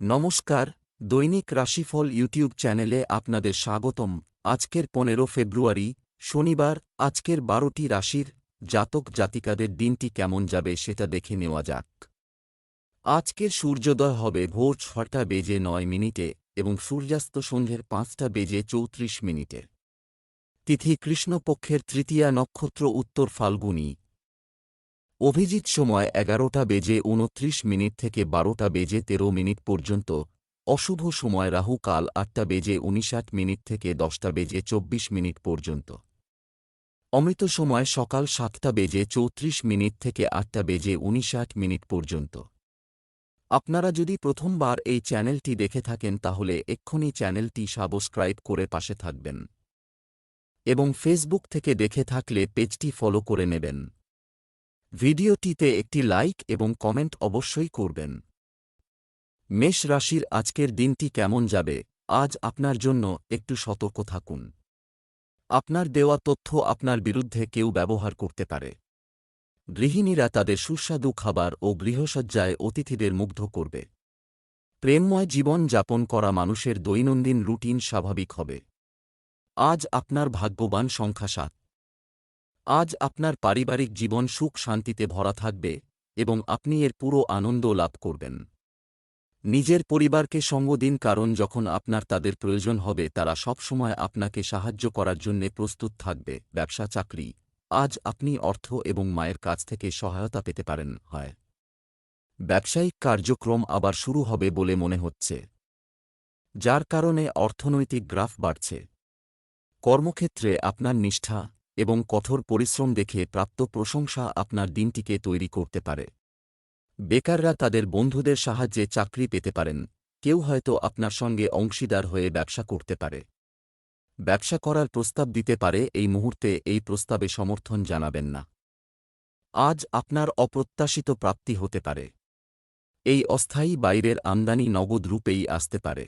নমস্কার, দৈনিক রাশিফল ইউটিউব চ্যানেলে আপনাদের স্বাগতম। আজকের পনেরো ফেব্রুয়ারি, শনিবার, আজকের বারোটি রাশির জাতক জাতিকাদের দিনটি কেমন যাবে সেটা দেখে নেওয়া যাক। আজকের সূর্যোদয় হবে ভোর ছটা বেজে নয় মিনিটে এবং সূর্যাস্ত সন্ধ্যের পাঁচটা বেজে চৌত্রিশ মিনিটে। তিথি কৃষ্ণপক্ষের তৃতীয়া নক্ষত্র উত্তর ফাল্গুনী অভিজিৎ সময় এগারোটা বেজে উনত্রিশ মিনিট থেকে বারোটা বেজে তেরো মিনিট পর্যন্ত। অশুভ সময় রাহু কাল আটটা বেজে উনিশাট মিনিট থেকে দশটা বেজে চব্বিশ মিনিট পর্যন্ত। অমৃত সময় সকাল সাতটা বেজে চৌত্রিশ মিনিট থেকে আটটা বেজে উনিশাট মিনিট পর্যন্ত। আপনারা যদি প্রথমবার এই চ্যানেলটি দেখে থাকেন তাহলে এক্ষুনি চ্যানেলটি সাবস্ক্রাইব করে পাশে থাকবেন। এবং ফেসবুক থেকে দেখে থাকলে পেজটি ফলো করে নেবেন। ভিডিওটিতে একটি লাইক এবং কমেন্ট অবশ্যই করবেন। মেষ রাশির আজকের দিনটি কেমন যাবে? আজ আপনার জন্য একটু সতর্ক থাকুন। আপনার দেওয়া তথ্য আপনার বিরুদ্ধে কেউ ব্যবহার করতে পারে। গৃহিণীরা তাদের সুস্বাদু খাবার ও গৃহসজ্জায় অতিথিদের মুগ্ধ করবে। প্রেমময় জীবন যাপন করা মানুষের দৈনন্দিন রুটিন স্বাভাবিক হবে। আজ আপনার ভাগ্যবান সংখ্যা সাত। আজ আপনার পারিবারিক জীবন সুখ শান্তিতে ভরা থাকবে এবং আপনি এর পুরো আনন্দ লাভ করবেন। নিজের পরিবারকে সঙ্গ দিন কারণ যখন আপনার তাদের প্রয়োজন হবে, তারা সবসময় আপনাকে সাহায্য করার জন্য প্রস্তুত থাকবে। ব্যবসা, চাকরি, আজ আপনি অর্থ এবং মায়ের কাছ থেকে সহায়তা পেতে পারেন, হয়। ব্যবসায়িক কার্যক্রম আবার শুরু হবে বলে মনে হচ্ছে, যার কারণে অর্থনৈতিক গ্রাফ বাড়ছে। কর্মক্ষেত্রে আপনার নিষ্ঠা এবং কঠোর পরিশ্রম দেখে প্রাপ্ত প্রশংসা আপনার দিনটিকে তৈরি করতে পারে। বেকাররা তাদের বন্ধুদের সাহায্যে চাকরি পেতে পারেন, কেউ হয়তো আপনার সঙ্গে অংশীদার হয়ে ব্যবসা করতে পারে। ব্যবসা করার প্রস্তাব দিতে পারে, এই মুহূর্তে এই প্রস্তাবে সমর্থন জানাবেন না। আজ আপনার অপ্রত্যাশিত প্রাপ্তি হতে পারে। এই অস্থায়ী বাইরের আমদানি নগদ রূপেই আসতে পারে।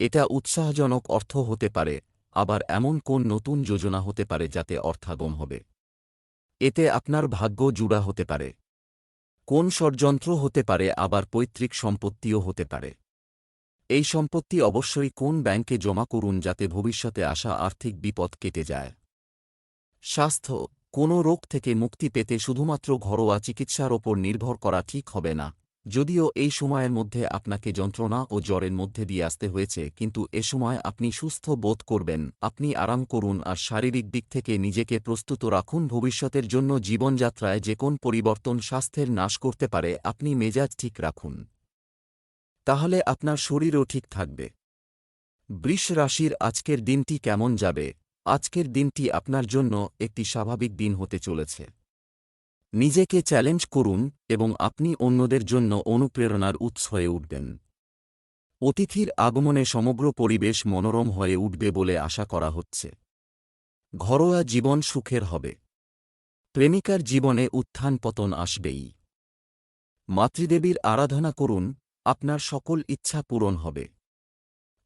এটা উৎসাহজনক অর্থ হতে পারে আবার এমন কোন নতুন যোজনা হতে পারে যাতে অর্থাগম হবে? এতে আপনার ভাগ্য জুড়া হতে পারে। কোন ষড়যন্ত্র হতে পারে, আবার পৈতৃক সম্পত্তিও হতে পারে। এই সম্পত্তি অবশ্যই কোন ব্যাংকে জমা করুন যাতে ভবিষ্যতে আসা আর্থিক বিপদ কেটে যায়। স্বাস্থ্য, কোনো রোগ থেকে মুক্তি পেতে শুধুমাত্র ঘরোয়া চিকিৎসার ওপর নির্ভর করা ঠিক হবে না। যদিও এই সময়ের মধ্যে আপনাকে যন্ত্রণা ও জ্বরের মধ্যে দিয়ে আসতে হয়েছে, কিন্তু এ সময় আপনি সুস্থ বোধ করবেন। আপনি আরাম করুন আর শারীরিক দিক থেকে নিজেকে প্রস্তুত রাখুন। ভবিষ্যতের জন্য জীবনযাত্রায় যে কোন পরিবর্তন স্বাস্থ্যের নাশ করতে পারে, আপনি মেজাজ ঠিক রাখুন। তাহলে আপনার শরীরও ঠিক থাকবে। বৃষ রাশির আজকের দিনটি কেমন যাবে? আজকের দিনটি আপনার জন্য একটি স্বাভাবিক দিন হতে চলেছে। নিজেকে চ্যালেঞ্জ করুন এবং আপনি অন্যদের জন্য অনুপ্রেরণার উৎস হয়ে উঠবেন। অতিথির আগমনে সমগ্র পরিবেশ মনোরম হয়ে উঠবে বলে আশা করা হচ্ছে। ঘরোয়া জীবন সুখের হবে। প্রেমিকার জীবনে উত্থান পতন আসবেই। মাতৃদেবীর আরাধনা করুন, আপনার সকল ইচ্ছা পূরণ হবে।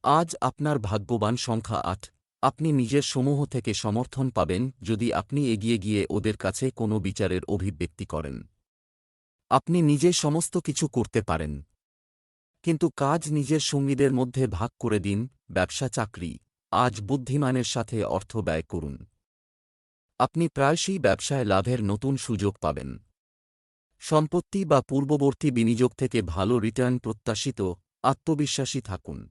আজ আপনার ভাগ্যবান সংখ্যা আট। আপনি নিজের সমূহ থেকে সমর্থন পাবেন যদি আপনি এগিয়ে গিয়ে ওদের কাছে কোনো বিচারের অভিব্যক্তি করেন। আপনি নিজে সমস্ত কিছু করতে পারেন। কিন্তু কাজ নিজের সঙ্গীদের মধ্যে ভাগ করে দিন, ব্যবসা চাকরি, আজ বুদ্ধিমানের সাথে অর্থ ব্যয় করুন। আপনি প্রায়শই ব্যবসায় লাভের নতুন সুযোগ পাবেন। সম্পত্তি বা পূর্ববর্তী বিনিয়োগ থেকে ভালো রিটার্ন প্রত্যাশিত, আত্মবিশ্বাসী থাকুন।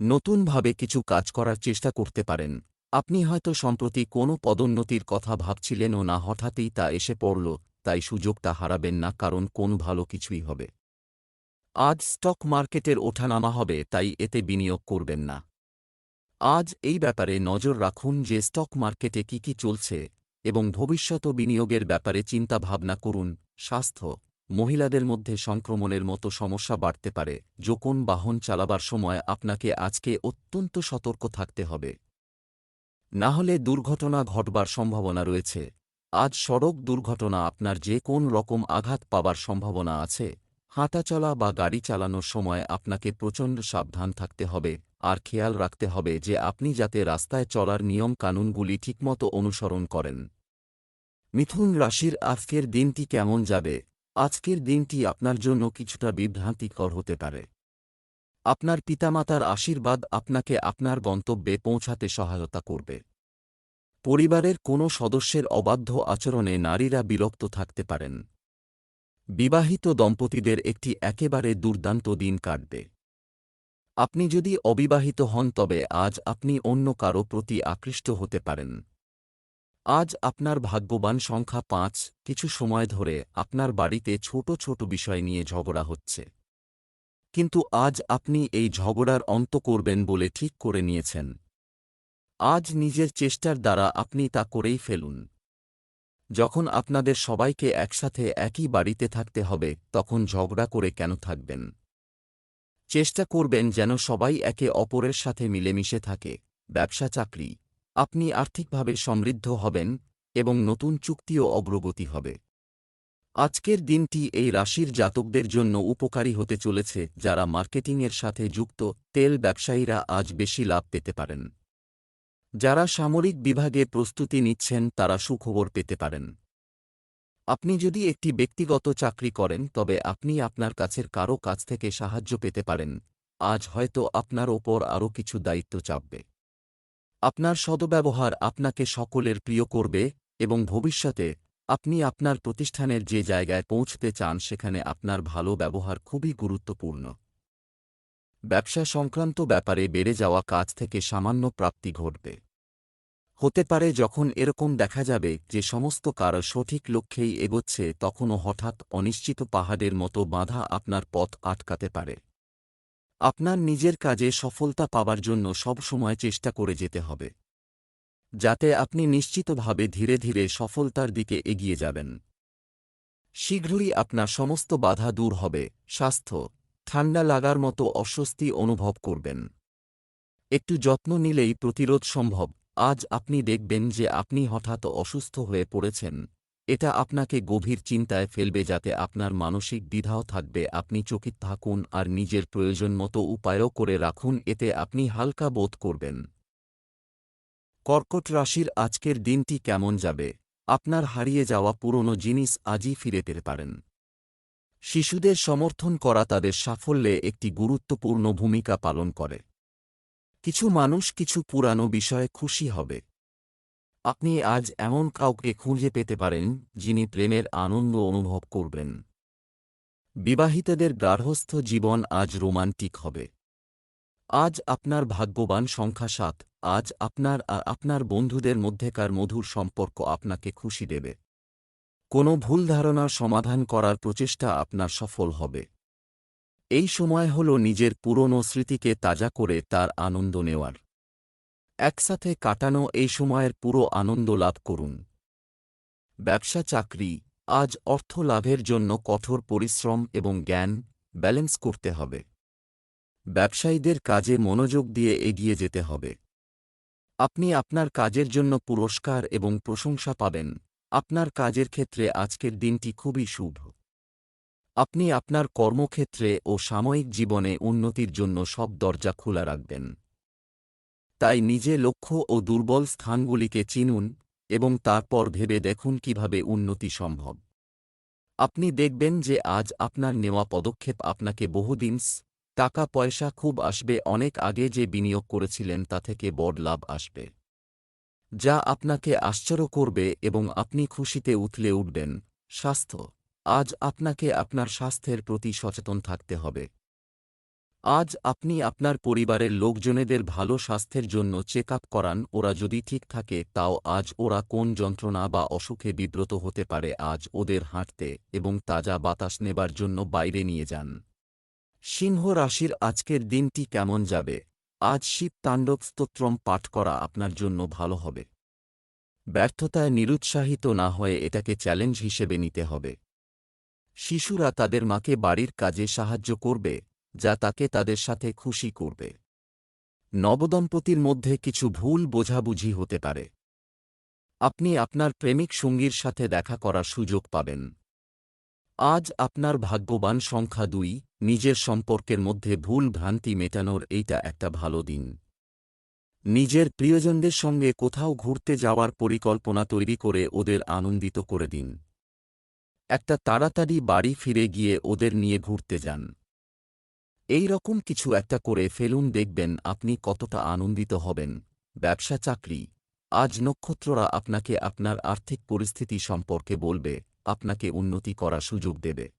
নতুনভাবে কিছু কাজ করার চেষ্টা করতে পারেন। আপনি হয়তো সম্প্রতি কোনো পদোন্নতির কথা ভাবছিলেনও না হঠাৎই তা এসে পড়ল, তাই সুযোগটা হারাবেন না, কারণ কোন ভালো কিছুই হবে। আজ স্টক মার্কেটের ওঠানামা হবে, তাই এতে বিনিয়োগ করবেন না। আজ এই ব্যাপারে নজর রাখুন যে স্টক মার্কেটে কি কি চলছে এবং ভবিষ্যৎ বিনিয়োগের ব্যাপারে চিন্তা ভাবনা করুন, স্বাস্থ্য মহিলাদের মধ্যে সংক্রমণের মতো সমস্যা বাড়তে পারে। যখন বাহন চালাবার সময় আপনাকে আজকে অত্যন্ত সতর্ক থাকতে হবে। না হলে দুর্ঘটনা ঘটবার সম্ভাবনা রয়েছে। আজ সড়ক দুর্ঘটনা আপনার যে কোন রকম আঘাত পাবার সম্ভাবনা আছে, হাঁটাচলা বা গাড়ি চালানোর সময় আপনাকে প্রচণ্ড সাবধান থাকতে হবে। আর খেয়াল রাখতে হবে যে আপনি যাতে রাস্তায় চলার নিয়ম কানুনগুলি ঠিকমতো অনুসরণ করেন। মিথুন রাশির আজকের দিনটি কেমন যাবে? আজকের দিনটি আপনার জন্য কিছুটা বিভ্রান্তিকর হতে পারে। আপনার পিতামাতার আশীর্বাদ আপনাকে আপনার গন্তব্যে পৌঁছাতে সহায়তা করবে। পরিবারের কোনো সদস্যের অবাধ্য আচরণে নারীরা বিরক্ত থাকতে পারেন। বিবাহিত দম্পতিদের একটি একেবারে দুর্দান্ত দিন কাটবে। আপনি যদি অবিবাহিত হন তবে আজ আপনি অন্য কারও প্রতি আকৃষ্ট হতে পারেন। আজ আপনার ভাগ্যবান সংখ্যা পাঁচ, কিছু সময় ধরে আপনার বাড়িতে ছোট ছোট বিষয় নিয়ে ঝগড়া হচ্ছে। কিন্তু আজ আপনি এই ঝগড়ার অন্ত করবেন বলে ঠিক করে নিয়েছেন। আজ নিজের চেষ্টার দ্বারা আপনি তা করেই ফেলুন। যখন আপনাদের সবাইকে একসাথে একই বাড়িতে থাকতে হবে, তখন ঝগড়া করে কেন থাকবেন? চেষ্টা করবেন যেন সবাই একে অপরের সাথে মিলেমিশে থাকে ব্যবসা চাকরি আপনি আর্থিকভাবে সমৃদ্ধ হবেন এবং নতুন চুক্তিও অগ্রগতি হবে। আজকের দিনটি এই রাশির জাতকদের জন্য উপকারী হতে চলেছে যারা মার্কেটিংয়ের সাথে যুক্ত, তেল ব্যবসায়ীরা আজ বেশি লাভ পেতে পারেন। যারা সামরিক বিভাগে প্রস্তুতি নিচ্ছেন তারা সুখবর পেতে পারেন। আপনি যদি একটি ব্যক্তিগত চাকরি করেন, তবে আপনি আপনার কাছের কারও কাছ থেকে সাহায্য পেতে পারেন। আজ হয়তো আপনার ওপর আরও কিছু দায়িত্ব চাপবে। আপনার সদব্যবহার আপনাকে সকলের প্রিয় করবে এবং ভবিষ্যতে আপনি আপনার প্রতিষ্ঠানের যে জায়গায় পৌঁছতে চান সেখানে আপনার ভালো ব্যবহার খুবই গুরুত্বপূর্ণ। ব্যবসা সংক্রান্ত ব্যাপারে বেড়ে যাওয়া কাজ থেকে সামান্য প্রাপ্তি ঘটবে। হতে পারে যখন এরকম দেখা যাবে যে সমস্ত কারও সঠিক লক্ষ্যেই এগোচ্ছে তখনও হঠাৎ অনিশ্চিত পাহাড়ের মতো বাধা আপনার পথ আটকাতে পারে। আপনার নিজের কাজে সফলতা পাবার জন্য সবসময় চেষ্টা করে যেতে হবে। যাতে আপনি নিশ্চিতভাবে ধীরে ধীরে সফলতার দিকে এগিয়ে যাবেন। শীঘ্রই আপনার সমস্ত বাধা দূর হবে। স্বাস্থ্য, ঠান্ডা লাগার মতো অস্বস্তি অনুভব করবেন। একটু যত্ন নিলেই প্রতিরোধ সম্ভব। আজ আপনি দেখবেন যে আপনি হঠাৎ অসুস্থ হয়ে পড়েছেন। এটা আপনাকে গভীর চিন্তায় ফেলবে যাতে আপনার মানসিক দ্বিধাও থাকবে। আপনি চকিত থাকুন আর নিজের প্রয়োজন মতো উপায়ও করে রাখুন, এতে আপনি হালকা বোধ করবেন। কর্কট রাশির আজকের দিনটি কেমন যাবে? আপনার হারিয়ে যাওয়া পুরনো জিনিস আজই ফিরে পেতে পারেন। শিশুদের সমর্থন করা তাদের সাফল্যে একটি গুরুত্বপূর্ণ ভূমিকা পালন করে। কিছু মানুষ কিছু পুরানো বিষয়ে খুশি হবে। আপনি আজ এমন কাউকে খুঁজে পেতে পারেন, যিনি প্রেমের আনন্দ অনুভব করবেন। বিবাহিতদের গার্হস্থ জীবন আজ রোমান্টিক হবে। আজ আপনার ভাগ্যবান সংখ্যা সাত, আজ আপনার আর আপনার বন্ধুদের মধ্যেকার মধুর সম্পর্ক আপনাকে খুশি দেবে। কোনো ভুল ধারণার সমাধান করার প্রচেষ্টা আপনার সফল হবে। এই সময় হল নিজের পুরনো স্মৃতিকে তাজা করে তার আনন্দ নেওয়ার। একসাথে কাটানো এই সময়ের পুরো আনন্দ লাভ করুন। ব্যবসা চাকরি, আজ অর্থ লাভের জন্য কঠোর পরিশ্রম এবং জ্ঞান ব্যালেন্স করতে হবে। ব্যবসায়ীদের কাজে মনোযোগ দিয়ে এগিয়ে যেতে হবে। আপনি আপনার কাজের জন্য পুরস্কার এবং প্রশংসা পাবেন। আপনার কাজের ক্ষেত্রে আজকের দিনটি খুবই শুভ। আপনি আপনার কর্মক্ষেত্রে ও সাময়িক জীবনে উন্নতির জন্য সব দরজা খোলা রাখবেন। তাই নিজে লক্ষ্য ও দুর্বল স্থানগুলিকে চিনুন এবং তারপর ভেবে দেখুন কীভাবে উন্নতি সম্ভব। আপনি দেখবেন যে আজ আপনার নেওয়া পদক্ষেপ আপনাকে বহুদিন টাকা পয়সা খুব আসবে অনেক আগে যে বিনিয়োগ করেছিলেন তা থেকে বড় লাভ আসবে। যা আপনাকে আশ্চর্য করবে এবং আপনি খুশিতে উথলে উঠবেন। স্বাস্থ্য, আজ আপনাকে আপনার স্বাস্থ্যের প্রতি সচেতন থাকতে হবে। আজ আপনি আপনার পরিবারের লোকজনেদের ভালো স্বাস্থ্যের জন্য চেক আপ করান, ওরা যদি ঠিক থাকে, তাও আজ ওরা কোন যন্ত্রণা বা অসুখে বিব্রত হতে পারে, আজ ওদের হাঁটতে এবং তাজা বাতাস নেবার জন্য বাইরে নিয়ে যান। সিংহ রাশির আজকের দিনটি কেমন যাবে? আজ শিব তাণ্ডব স্তোত্রম পাঠ করা আপনার জন্য ভালো হবে। ব্যর্থতায় নিরুৎসাহিত না হয়ে এটাকে চ্যালেঞ্জ হিসেবে নিতে হবে। শিশুরা তাদের মাকে বাড়ির কাজে সাহায্য করবে যা তাকে তাদের সাথে খুশি করবে। নবদম্পতির মধ্যে কিছু ভুল বোঝাবুঝি হতে পারে। আপনি আপনার প্রেমিক সঙ্গীর সাথে দেখা করার সুযোগ পাবেন। আজ আপনার ভাগ্যবান সংখ্যা দুই, নিজের সম্পর্কের মধ্যে ভুল ভ্রান্তি মেটানোর এইটা একটা ভালো দিন। নিজের প্রিয়জনদের সঙ্গে কোথাও ঘুরতে যাওয়ার পরিকল্পনা তৈরি করে ওদের আনন্দিত করে দিন। একটা তাড়াতাড়ি বাড়ি ফিরে গিয়ে ওদের নিয়ে ঘুরতে যান। এই রকম কিছু একটা করে ফেলুন, দেখবেন আপনি কতটা আনন্দিত হবেন। ব্যবসা চাকরি। আজ নক্ষত্ররা আপনাকে আপনার আর্থিক পরিস্থিতি সম্পর্কে বলবে, আপনাকে উন্নতি করার সুযোগ দেবে।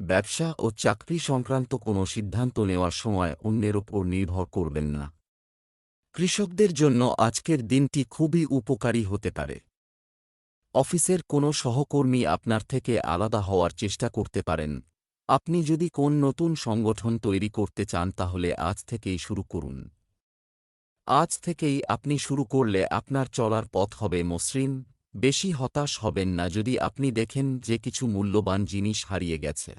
ব্যবসা ও চাকরি সংক্রান্ত কোনো সিদ্ধান্ত নেওয়ার সময় অন্যের ওপর নির্ভর করবেন না। কৃষকদের জন্য আজকের দিনটি খুবই উপকারী হতে পারে। অফিসের কোনো সহকর্মী আপনার থেকে আলাদা হওয়ার চেষ্টা করতে পারেন। আপনি যদি কোন নতুন সংগঠন তৈরি করতে চান তাহলে আজ থেকেই শুরু করুন। আজ থেকেই আপনি শুরু করলে আপনার চলার পথ হবে মসৃণ, বেশি হতাশ হবেন না যদি আপনি দেখেন যে কিছু মূল্যবান জিনিস হারিয়ে গেছে।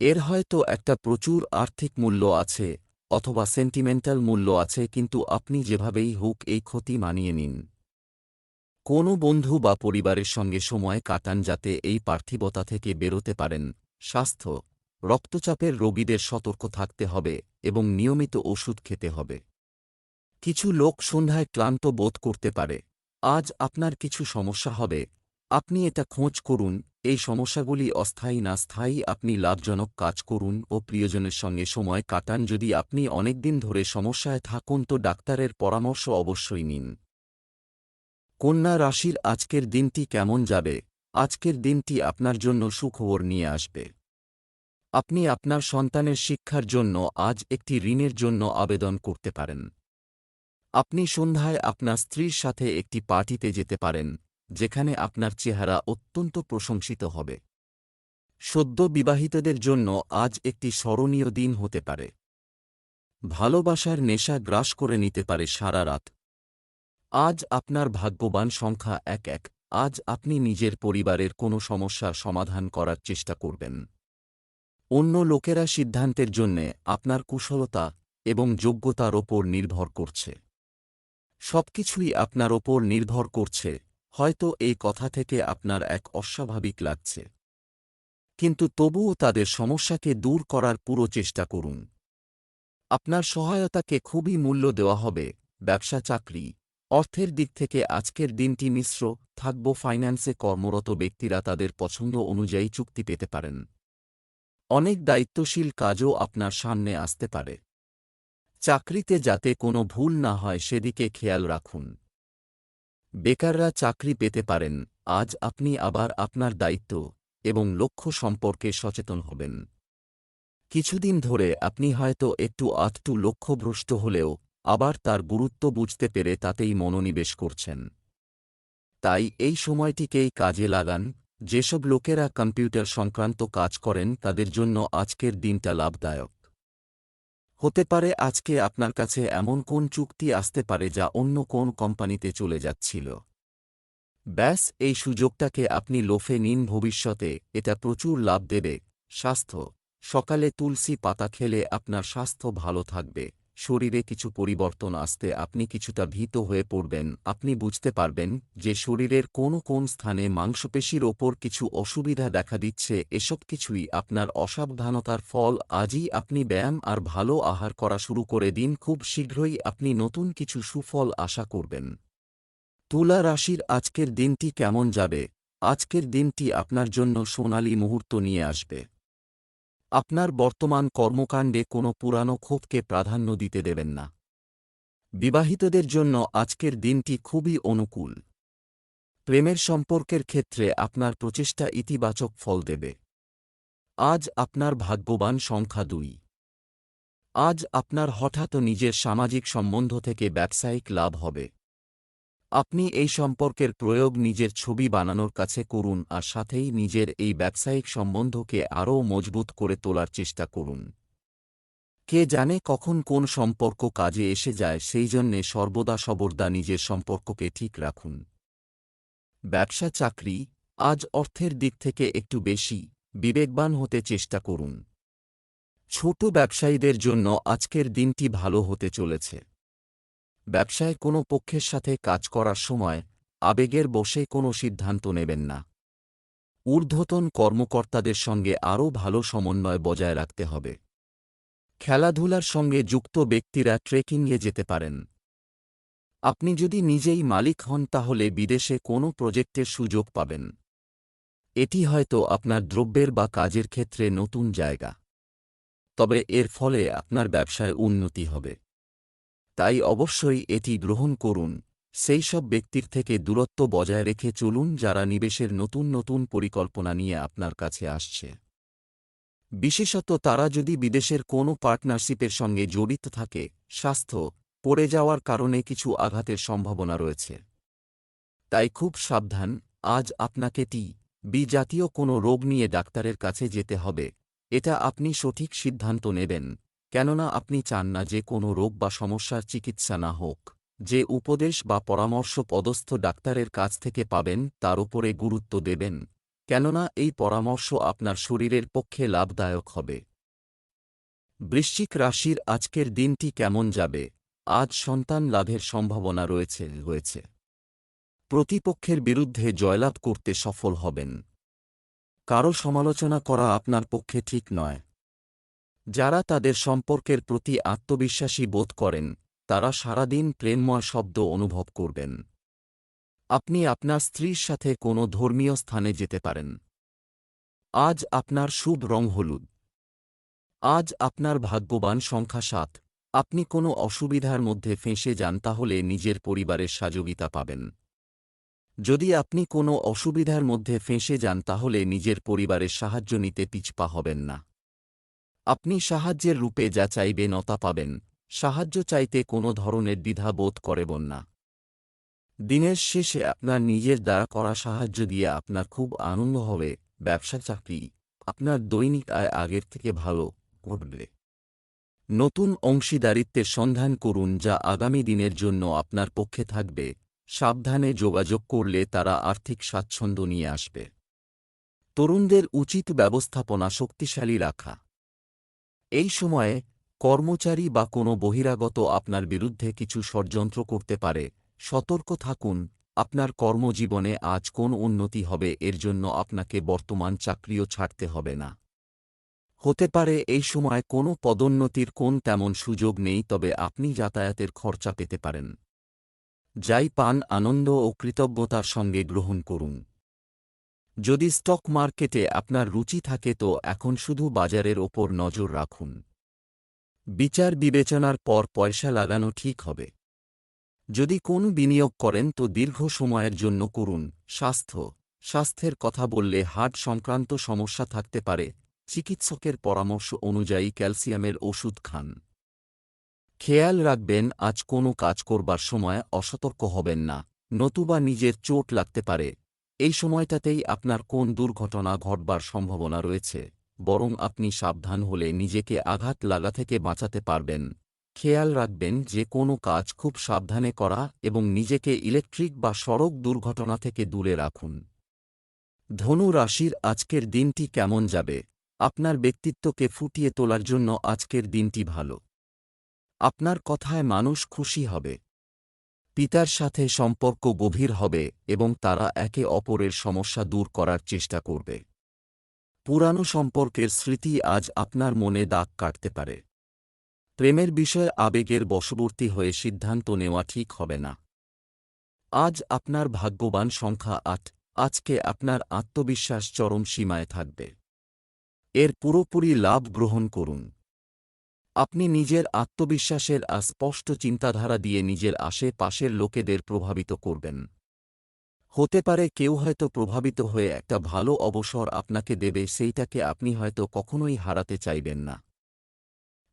এর হয়তো একটা প্রচুর আর্থিক মূল্য আছে অথবা সেন্টিমেন্টাল মূল্য আছে কিন্তু আপনি যেভাবেই হোক এই ক্ষতি মানিয়ে নিন। কোনো বন্ধু বা পরিবারের সঙ্গে সময় কাটান যাতে এই পার্থিবতা থেকে বেরোতে পারেন। স্বাস্থ্য, রক্তচাপের রোগীদের সতর্ক থাকতে হবে এবং নিয়মিত ওষুধ খেতে হবে। কিছু লোক সন্ধ্যায় ক্লান্ত বোধ করতে পারে। আজ আপনার কিছু সমস্যা হবে। আপনি এটা খোঁজ করুন, এই সমস্যাগুলি অস্থায়ী না স্থায়ী আপনি লাভজনক কাজ করুন ও প্রিয়জনের সঙ্গে সময় কাটান যদি আপনি অনেকদিন ধরে সমস্যায় থাকুন তো ডাক্তারের পরামর্শ অবশ্যই নিন। কন্যা রাশির আজকের দিনটি কেমন যাবে? আজকের দিনটি আপনার জন্য সুখবর নিয়ে আসবে। আপনি আপনার সন্তানের শিক্ষার জন্য আজ একটি ঋণের জন্য আবেদন করতে পারেন। আপনি সন্ধ্যায় আপনার স্ত্রীর সাথে একটি পার্টিতে যেতে পারেন, যেখানে আপনার চেহারা অত্যন্ত প্রশংসিত হবে। সদ্য বিবাহিতদের জন্য আজ একটি স্মরণীয় দিন হতে পারে। ভালোবাসার নেশা গ্রাস করে নিতে পারে সারা রাত। আজ আপনার ভাগ্যবান সংখ্যা এক এক। আজ আপনি নিজের পরিবারের কোনো সমস্যার সমাধান করার চেষ্টা করবেন। অন্য লোকেরা সিদ্ধান্তের জন্যে আপনার কুশলতা এবং যোগ্যতার ওপর নির্ভর করছে। সবকিছুই আপনার ওপর নির্ভর করছে, হয়তো এই কথা থেকে আপনার এক অস্বাভাবিক লাগছে। কিন্তু তবুও তাদের সমস্যাকে দূর করার পুরো চেষ্টা করুন। আপনার সহায়তাকে খুবই মূল্য দেওয়া হবে ব্যবসা চাকরি অর্থের দিক থেকে আজকের দিনটি মিশ্র, থাকব ফাইন্যান্সে কর্মরত ব্যক্তিরা তাদের পছন্দ অনুযায়ী চুক্তি পেতে পারেন। অনেক দায়িত্বশীল কাজও আপনার সামনে আসতে পারে। চাকরিতে যাতে কোনো ভুল না হয় সেদিকে খেয়াল রাখুন। বেকাররা চাকরি পেতে পারেন, আজ আপনি আবার আপনার দায়িত্ব এবং লক্ষ্য সম্পর্কে সচেতন হবেন। কিছুদিন ধরে আপনি হয়তো একটু আধটু লক্ষ্যভ্রষ্ট হলেও আবার তার গুরুত্ব বুঝতে পেরে তাতেই মনোনিবেশ করছেন। তাই এই সময়টিকেই কাজে লাগান, যেসব লোকেরা কম্পিউটার সংক্রান্ত কাজ করেন তাদের জন্য আজকের দিনটা লাভদায়ক। হতে পারে আজকে আপনার কাছে এমন কোন চুক্তি আসতে পারে যা অন্য কোন কোম্পানিতে চলে যাচ্ছিল। ব্যাস, এই সুযোগটাকে আপনি লোফে নিন ভবিষ্যতে, এটা প্রচুর লাভ দেবে। স্বাস্থ্য। সকালে তুলসী পাতা খেলে আপনার স্বাস্থ্য ভালো থাকবে। শরীরে কিছু পরিবর্তন আসতে আপনি কিছুটা ভীত হয়ে পড়বেন। আপনি বুঝতে পারবেন যে শরীরের কোন কোন স্থানে মাংসপেশির ওপর কিছু অসুবিধা দেখা দিচ্ছে। এসব কিছুই আপনার অসাবধানতার ফল। আজই আপনি ব্যায়াম আর ভালো আহার করা শুরু করে দিন। খুব শীঘ্রই আপনি নতুন কিছু সুফল আশা করবেন। তুলা রাশির আজকের দিনটি কেমন যাবে? আজকের দিনটি আপনার জন্য সোনালী মুহূর্ত নিয়ে আসবে। আপনার বর্তমান কর্মকাণ্ডে কোনো পুরানো ক্ষোভকে প্রাধান্য দিতে দেবেন না। বিবাহিতদের জন্য আজকের দিনটি খুবই অনুকূল। প্রেমের সম্পর্কের ক্ষেত্রে আপনার প্রচেষ্টা ইতিবাচক ফল দেবে। আজ আপনার ভাগ্যবান সংখ্যা দুই। আজ আপনার হঠাৎ নিজের সামাজিক সম্বন্ধ থেকে ব্যবসায়িক লাভ হবে। আপনি এই সম্পর্কের প্রয়োগ নিজের ছবি বানানোর কাছে করুন আর সাথেই নিজের এই ব্যবসায়িক সম্বন্ধকে আরও মজবুত করে তোলার চেষ্টা করুন। কে জানে কখন কোন সম্পর্ক কাজে এসে যায়, সেই জন্যে সর্বদা সবর্দা নিজের সম্পর্ককে ঠিক রাখুন। ব্যবসা চাকরি, আজ অর্থের দিক থেকে একটু বেশি, বিবেকবান হতে চেষ্টা করুন। ছোট ব্যবসায়ীদের জন্য আজকের দিনটি ভালো হতে চলেছে। ব্যবসায় কোনো পক্ষের সাথে কাজ করার সময় আবেগের বসে কোনো সিদ্ধান্ত নেবেন না। ঊর্ধ্বতন কর্মকর্তাদের সঙ্গে আরও ভালো সমন্বয় বজায় রাখতে হবে। খেলাধুলার সঙ্গে যুক্ত ব্যক্তিরা ট্রেকিংয়ে যেতে পারেন। আপনি যদি নিজেই মালিক হন তাহলে বিদেশে কোনো প্রজেক্টের সুযোগ পাবেন। এটি হয়তো আপনার দ্রব্যের বা কাজের ক্ষেত্রে নতুন জায়গা। তবে এর ফলে আপনার ব্যবসায় উন্নতি হবে। তাই অবশ্যই এটি গ্রহণ করুন। সেই সব ব্যক্তির থেকে দূরত্ব বজায় রেখে চলুন যারা নিবেশের নতুন নতুন পরিকল্পনা নিয়ে আপনার কাছে আসছে। বিশেষত তারা যদি বিদেশের কোনো পার্টনারশিপের সঙ্গে জড়িত থাকে, স্বাস্থ্য, পড়ে যাওয়ার কারণে কিছু আঘাতের সম্ভাবনা রয়েছে। তাই খুব সাবধান, আজ আপনাকে টি, বি জাতীয় কোনো রোগ নিয়ে ডাক্তারের কাছে যেতে হবে, এটা আপনি সঠিক সিদ্ধান্ত নেবেন। কেননা আপনি চান না যে কোনো রোগ বা সমস্যার চিকিৎসা না হোক। যে উপদেশ বা পরামর্শ পদস্থ ডাক্তারের কাছ থেকে পাবেন, তার উপরে গুরুত্ব দেবেন। কেননা এই পরামর্শ আপনার শরীরের পক্ষে লাভদায়ক হবে। বৃশ্চিক রাশির আজকের দিনটি কেমন যাবে? আজ সন্তান লাভের সম্ভাবনা রয়েছে রয়েছে প্রতিপক্ষের বিরুদ্ধে জয়লাভ করতে সফল হবেন। কারও সমালোচনা করা আপনার পক্ষে ঠিক নয়। যারা তাদের সম্পর্কের প্রতি আত্মবিশ্বাসী বোধ করেন, তারা সারাদিন প্রেমময় শব্দ অনুভব করবেন। আপনি আপনার স্ত্রীর সাথে কোনো ধর্মীয় স্থানে যেতে পারেন। আজ আপনার শুভ রং হলুদ। আজ আপনার ভাগ্যবান সংখ্যা সাত। আপনি কোনো অসুবিধার মধ্যে ফেঁসে যান তাহলে নিজের পরিবারের সাযোগিতা পাবেন। যদি আপনি কোনো অসুবিধার মধ্যে ফেঁসে যান তাহলে নিজের পরিবারের সাহায্য নিতে পিছপা হবেন না। আপনি সাহায্যের রূপে যা চাইবে নতা পাবেন, সাহায্য চাইতে কোনো ধরনের দ্বিধা বোধ করবেন না। দিনের শেষে আপনার নিজের দ্বারা করা সাহায্য দিয়ে আপনার খুব আনন্দ হবে, ব্যবসা চাকরি, আপনার দৈনিক আয় আগের থেকে ভালো ঘটবে। নতুন অংশীদারিত্বের সন্ধান করুন যা আগামী দিনের জন্য আপনার পক্ষে থাকবে, সাবধানে যোগাযোগ করলে তারা আর্থিক স্বাচ্ছন্দ্য নিয়ে আসবে। তরুণদের উচিত ব্যবস্থাপনা শক্তিশালী রাখা। এই সময়ে কর্মচারী বা কোনো বহিরাগত আপনার বিরুদ্ধে কিছু ষড়যন্ত্র করতে পারে। সতর্ক থাকুন, আপনার কর্মজীবনে আজ কোন উন্নতি হবে এর জন্য আপনাকে বর্তমান চাকরিও ছাড়তে হবে না। হতে পারে এই সময় কোনো পদোন্নতির কোন তেমন সুযোগ নেই তবে আপনি যাতায়াতের খরচা পেতে পারেন। যাই পান, আনন্দ ও কৃতজ্ঞতার সঙ্গে গ্রহণ করুন। যদি স্টক মার্কেটে আপনার রুচি থাকে তো এখন শুধু বাজারের ওপর নজর রাখুন। বিচার বিবেচনার পর পয়সা লাগানো ঠিক হবে। যদি কোন বিনিয়োগ করেন তো দীর্ঘ সময়ের জন্য করুন। স্বাস্থ্য, স্বাস্থ্যের কথা বললে হার্ট সংক্রান্ত সমস্যা থাকতে পারে। চিকিৎসকের পরামর্শ অনুযায়ী ক্যালসিয়ামের ওষুধ খান। খেয়াল রাখবেন আজ কোনো কাজ করবার সময় অসতর্ক হবেন না। নতুবা নিজের চোট লাগতে পারে। এই সময়টাতেই আপনার কোন দুর্ঘটনা ঘটবার সম্ভাবনা রয়েছে, বরং আপনি সাবধান হলে নিজেকে আঘাত লাগা থেকে বাঁচাতে পারবেন। খেয়াল রাখবেন যে কোনো কাজ খুব সাবধানে করা এবং নিজেকে ইলেকট্রিক বা সড়ক দুর্ঘটনা থেকে দূরে রাখুন। ধনু রাশির আজকের দিনটি কেমন যাবে? আপনার ব্যক্তিত্বকে ফুটিয়ে তোলার জন্য আজকের দিনটি ভালো। আপনার কথায় মানুষ খুশি হবে। পিতার সাথে সম্পর্ক গভীর হবে এবং তারা একে অপরের সমস্যা দূর করার চেষ্টা করবে। পুরানো সম্পর্কের স্মৃতি আজ আপনার মনে দাগ কাটতে পারে। প্রেমের বিষয়ে আবেগের বশবর্তী হয়ে সিদ্ধান্ত নেওয়া ঠিক হবে না। আজ আপনার ভাগ্যবান সংখ্যা আট, আজকে আপনার আত্মবিশ্বাস চরম সীমায় থাকবে। এর পুরোপুরি লাভ গ্রহণ করুন। আপনি নিজের আত্মবিশ্বাসের স্পষ্ট চিন্তাধারা দিয়ে নিজের আশেপাশের লোকেদের প্রভাবিত করবেন। হতে পারে কেউ হয়তো প্রভাবিত হয়ে একটা ভালো অবসর আপনাকে দেবে, সেইটাকে আপনি হয়তো কখনোই হারাতে চাইবেন না।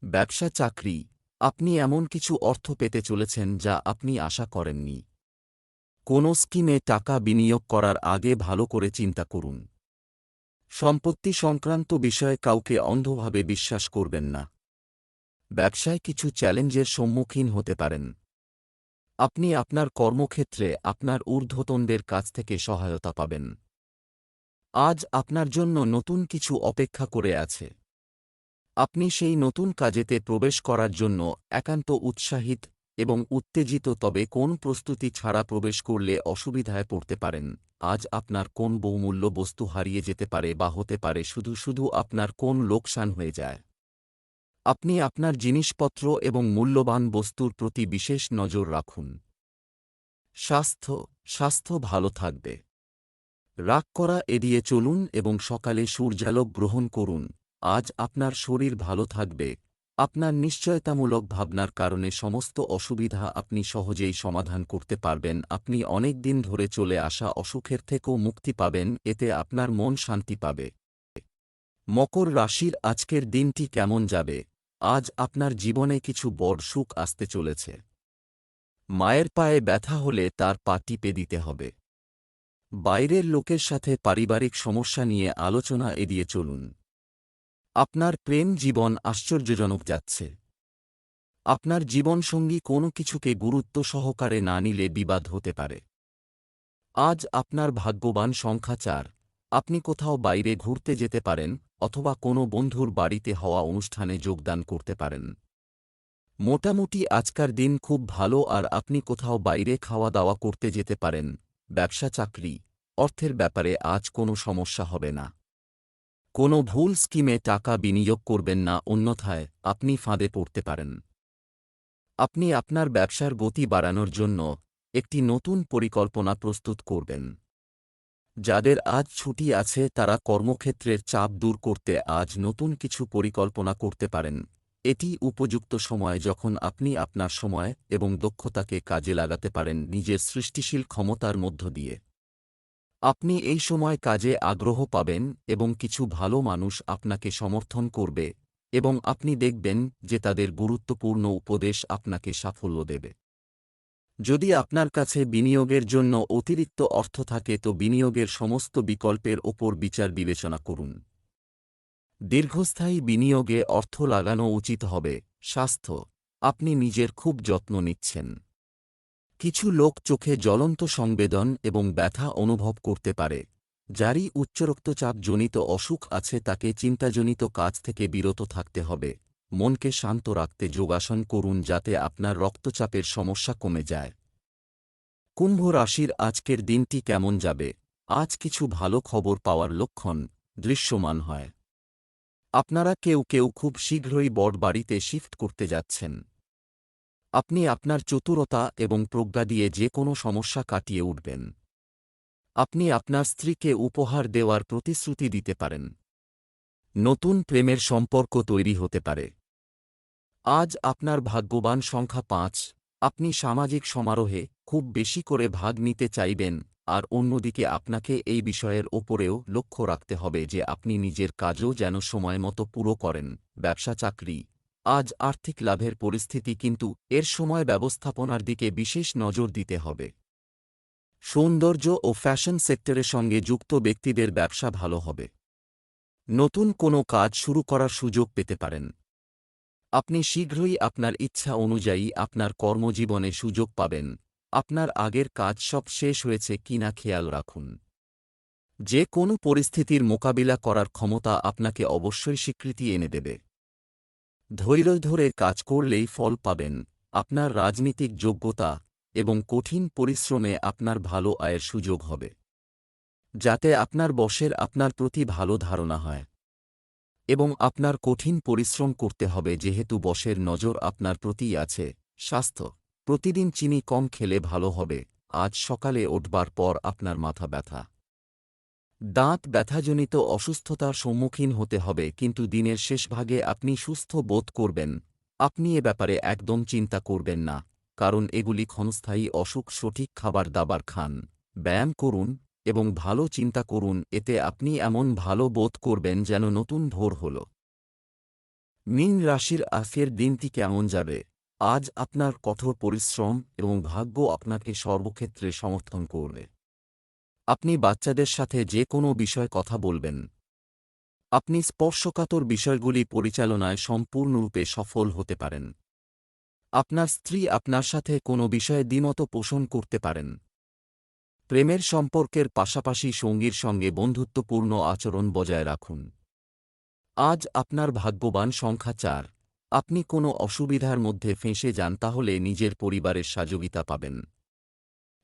ব্যবসা চাকরি, আপনি এমন কিছু অর্থ পেতে চলেছেন যা আপনি আশা করেননি। কোনো স্কিমে টাকা বিনিয়োগ করার আগে ভালো করে চিন্তা করুন। সম্পত্তি সংক্রান্ত বিষয়ে কাউকে অন্ধভাবে বিশ্বাস করবেন না। ব্যবসায় কিছু চ্যালেঞ্জের সম্মুখীন হতে পারেন। আপনি আপনার কর্মক্ষেত্রে আপনার ঊর্ধ্বতনদের কাছ থেকে সহায়তা পাবেন। আজ আপনার জন্য নতুন কিছু অপেক্ষা করে আছে। আপনি সেই নতুন কাজেতে প্রবেশ করার জন্য একান্ত উৎসাহিত এবং উত্তেজিত, তবে কোন প্রস্তুতি ছাড়া প্রবেশ করলে অসুবিধায় পড়তে পারেন? আজ আপনার কোন বহুমূল্য বস্তু হারিয়ে যেতে পারে বা হতে পারে, শুধু শুধু আপনার কোন লোকসান হয়ে যায়? আপনি আপনার জিনিসপত্র এবং মূল্যবান বস্তুর প্রতি বিশেষ নজর রাখুন। স্বাস্থ্য স্বাস্থ্য ভালো থাকবে। রাগ করা এড়িয়ে চলুন এবং সকালে সূর্যালোক গ্রহণ করুন। আজ আপনার শরীর ভালো থাকবে। আপনার নিশ্চয়তামূলক ভাবনার কারণে সমস্ত অসুবিধা আপনি সহজেই সমাধান করতে পারবেন। আপনি অনেক দিন ধরে চলে আসা অসুখের থেকেও মুক্তি পাবেন, এতে আপনার মন শান্তি পাবে। মকর রাশির আজকের দিনটি কেমন যাবে? আজ আপনার জীবনে কিছু বড় সুখ আসতে চলেছে। মায়ের পায়ে ব্যথা হলে তার পা টিপে দিতে হবে। বাইরের লোকের সাথে পারিবারিক সমস্যা নিয়ে আলোচনা এড়িয়ে চলুন। আপনার প্রেম জীবন আশ্চর্যজনক যাচ্ছে। আপনার জীবনসঙ্গী কোনো কিছুকে গুরুত্ব সহকারে না নিলে বিবাদ হতে পারে। আজ আপনার ভাগ্যবান সংখ্যা চার। আপনি কোথাও বাইরে ঘুরতে যেতে পারেন অথবা কোনো বন্ধুর বাড়িতে হওয়া অনুষ্ঠানে যোগদান করতে পারেন। মোটামুটি আজকার দিন খুব ভালো আর আপনি কোথাও বাইরে খাওয়া দাওয়া করতে যেতে পারেন, ব্যবসা চাকরি, অর্থের ব্যাপারে আজ কোনো সমস্যা হবে না। কোনো ভুল স্কিমে টাকা বিনিয়োগ করবেন না, অন্যথায় আপনি ফাঁদে পড়তে পারেন। আপনি আপনার ব্যবসার গতি বাড়ানোর জন্য একটি নতুন পরিকল্পনা প্রস্তুত করবেন। যাদের আজ ছুটি আছে তারা কর্মক্ষেত্রের চাপ দূর করতে আজ নতুন কিছু পরিকল্পনা করতে পারেন। এটি উপযুক্ত সময় যখন আপনি আপনার সময় এবং দক্ষতাকে কাজে লাগাতে পারেন নিজের সৃষ্টিশীল ক্ষমতার মধ্য দিয়ে। আপনি এই সময় কাজে আগ্রহ পাবেন এবং কিছু ভালো মানুষ আপনাকে সমর্থন করবে এবং আপনি দেখবেন যে তাদের গুরুত্বপূর্ণ উপদেশ আপনাকে সাফল্য দেবে। যদি আপনার কাছে বিনিয়োগের জন্য অতিরিক্ত অর্থ থাকে তো বিনিয়োগের সমস্ত বিকল্পের ওপর বিচার বিবেচনা করুন। দীর্ঘস্থায়ী বিনিয়োগে অর্থ লাগানো উচিত হবে, স্বাস্থ্য। আপনি নিজের খুব যত্ন নিচ্ছেন। কিছু লোক চোখে জ্বলন্ত সংবেদন এবং ব্যথা অনুভব করতে পারে। যারই উচ্চরক্তচাপজনিত অসুখ আছে তাকে চিন্তাজনিত কাজ থেকে বিরত থাকতে হবে। মনকে শান্ত রাখতে যোগাসন করুন যাতে আপনার রক্তচাপের সমস্যা কমে যায়। কুম্ভ রাশির আজকের দিনটি কেমন যাবে? আজ কিছু ভালো খবর পাওয়ার লক্ষণ দৃশ্যমান হয়। আপনারা কেউ কেউ খুব শীঘ্রই বড় বাড়িতে শিফট করতে যাচ্ছেন। আপনি আপনার চতুরতা এবং প্রজ্ঞা দিয়ে যে কোনো সমস্যা কাটিয়ে উঠবেন। আপনি আপনার স্ত্রীকে উপহার দেওয়ার প্রতিশ্রুতি দিতে পারেন। নতুন প্রেমের সম্পর্ক তৈরি হতে পারে। আজ আপনার ভাগ্যবান সংখ্যা পাঁচ। আপনি সামাজিক সমারোহে খুব বেশি করে ভাগ নিতে চাইবেন, আর অন্যদিকে আপনাকে এই বিষয়ের ওপরেও লক্ষ্য রাখতে হবে যে আপনি নিজের কাজও যেন সময়মতো পুরো করেন, ব্যবসা, চাকরি। আজ আর্থিক লাভের পরিস্থিতি কিন্তু এর সময় ব্যবস্থাপনার দিকে বিশেষ নজর দিতে হবে। সৌন্দর্য ও ফ্যাশন সেক্টরের সঙ্গে যুক্ত ব্যক্তিদের ব্যবসা ভালো হবে। নতুন কোনো কাজ শুরু করার সুযোগ পেতে পারেন। আপনি শীঘ্রই আপনার ইচ্ছা অনুযায়ী আপনার কর্মজীবনে সুযোগ পাবেন। আপনার আগের কাজ সব শেষ হয়েছে কিনা খেয়াল রাখুন। যে কোনো পরিস্থিতির মোকাবিলা করার ক্ষমতা আপনাকে অবশ্যই স্বীকৃতি এনে দেবে। ধৈর্য ধরে কাজ করলেই ফল পাবেন। আপনার রাজনীতিক যোগ্যতা এবং কঠিন পরিশ্রমে আপনার ভালো আয়ের সুযোগ হবে। যাতে আপনার বসের আপনার প্রতি ভালো ধারণা হয়। এবং আপনার কঠিন পরিশ্রম করতে হবে যেহেতু বসের নজর আপনার প্রতি আছে। স্বাস্থ্য। প্রতিদিন চিনি কম খেলে ভালো হবে। আজ সকালে উঠবার পর আপনার মাথা ব্যথা। দাঁত ব্যথাজনিত অসুস্থতার সম্মুখীন হতে হবে কিন্তু দিনের শেষ ভাগে আপনি সুস্থ বোধ করবেন। আপনি এ ব্যাপারে একদম চিন্তা করবেন না। কারণ এগুলি ক্ষণস্থায়ী অসুখ সঠিক খাবার দাবার খান। ব্যায়াম করুন এবং ভালো চিন্তা করুন, এতে আপনি এমন ভালো বোধ করবেন যেন নতুন ভোর হল। মিন রাশির আফের দিনটি কেমন যাবে? আজ আপনার কঠোর পরিশ্রম এবং ভাগ্য আপনাকে সর্বক্ষেত্রে সমর্থন করবে। আপনি বাচ্চাদের সাথে যে কোনো বিষয় কথা বলবেন। আপনি স্পর্শকাতর বিষয়গুলি পরিচালনায় সম্পূর্ণরূপে সফল হতে পারেন। আপনার স্ত্রী আপনার সাথে কোনো বিষয়ে দ্বিমত পোষণ করতে পারেন। প্রেমের সম্পর্কের পাশাপাশি সঙ্গীর সঙ্গে বন্ধুত্বপূর্ণ আচরণ বজায় রাখুন। আজ আপনার ভাগ্যবান সংখ্যা চার। আপনি কোনো অসুবিধার মধ্যে ফেঁসে যান তাহলে নিজের পরিবারের সহযোগিতা পাবেন।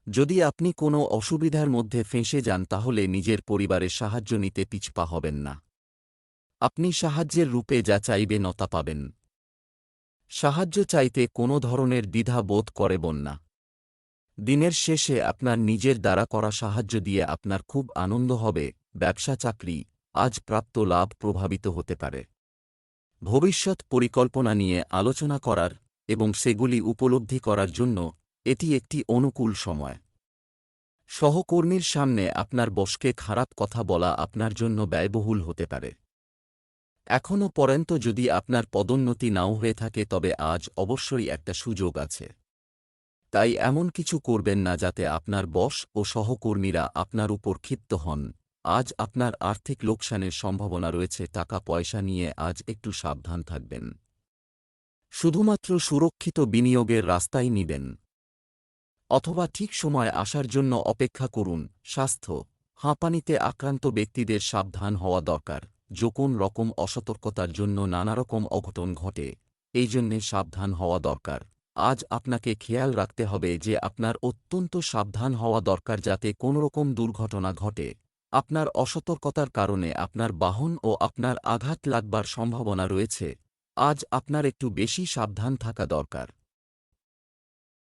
যদি আপনি কোনো অসুবিধার মধ্যে ফেঁসে যান তাহলে নিজের পরিবারের সাহায্য নিতে পিছপা হবেন না। আপনি সাহায্যের রূপে যা চাইবে নতা পাবেন। সাহায্য চাইতে কোনো ধরনের দ্বিধা বোধ করবেন না। দিনের শেষে আপনার নিজের দ্বারা করা সাহায্য দিয়ে আপনার খুব আনন্দ হবে, ব্যবসা চাকরি, আজ প্রাপ্ত লাভ প্রভাবিত হতে পারে। ভবিষ্যৎ পরিকল্পনা নিয়ে আলোচনা করার এবং সেগুলি উপলব্ধি করার জন্য এটি একটি অনুকূল সময়। সহকর্মীর সামনে আপনার বসকে খারাপ কথা বলা আপনার জন্য ব্যয়বহুল হতে পারে। এখনও পর্যন্ত যদি আপনার পদোন্নতি নাও হয়ে থাকে তবে আজ অবশ্যই একটা সুযোগ আছে। তাই এমন কিছু করবেন না যাতে আপনার বস ও সহকর্মীরা আপনার উপর ক্ষিপ্ত হন। আজ আপনার আর্থিক লোকসানের সম্ভাবনা রয়েছে, টাকা পয়সা নিয়ে আজ একটু সাবধান থাকবেন। শুধুমাত্র সুরক্ষিত বিনিয়োগের রাস্তাই নিবেন। অথবা ঠিক সময় আসার জন্য অপেক্ষা করুন। স্বাস্থ্য, হাঁপানিতে আক্রান্ত ব্যক্তিদের সাবধান হওয়া দরকার। যখন রকম অসতর্কতার জন্য নানারকম অঘটন ঘটে এই জন্যে সাবধান হওয়া দরকার। আজ আপনাকে খেয়াল রাখতে হবে যে আপনার অত্যন্ত সাবধান হওয়া দরকার যাতে কোনোরকম দুর্ঘটনা ঘটে। আপনার অসতর্কতার কারণে আপনার বাহন ও আপনার আঘাত লাগবার সম্ভাবনা রয়েছে। আজ আপনার একটু বেশি সাবধান থাকা দরকার।